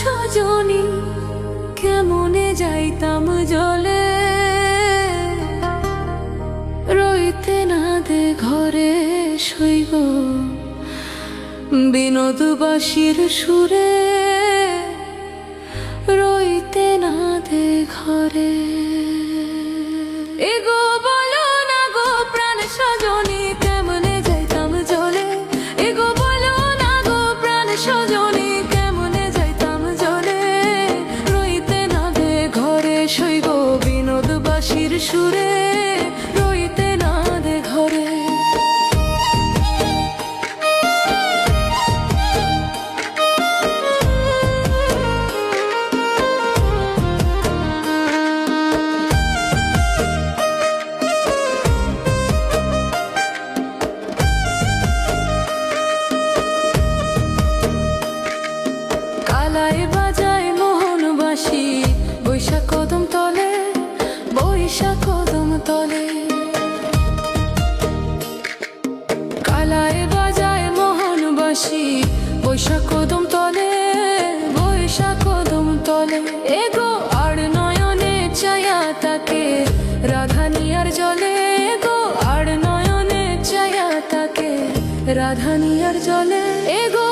সজনী কেমনে যাইতাম জলে? রইতে না দে ঘরে শৈব বিনোদবাসীর সুরে। রইতে না দে ঘরে। এগো বলো না গো প্রাণ সজ সুরে রইতে না দে ঘরে। কালায় বাজায় তলে। কালায় বাজায় মোহনবাসী, বৈশাখ কদম তলে, বৈশাখ কদম তলে। এগো আর নয়নে চায়া তাকে, রাধানিয়ার জলে। এগো আর নয়নে চায়া তাকে, রাধানিয়ার জলে। এগো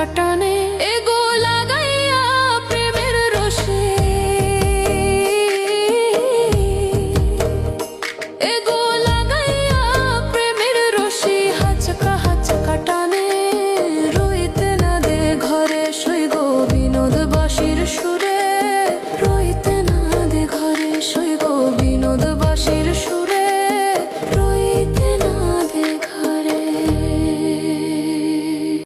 কাটানে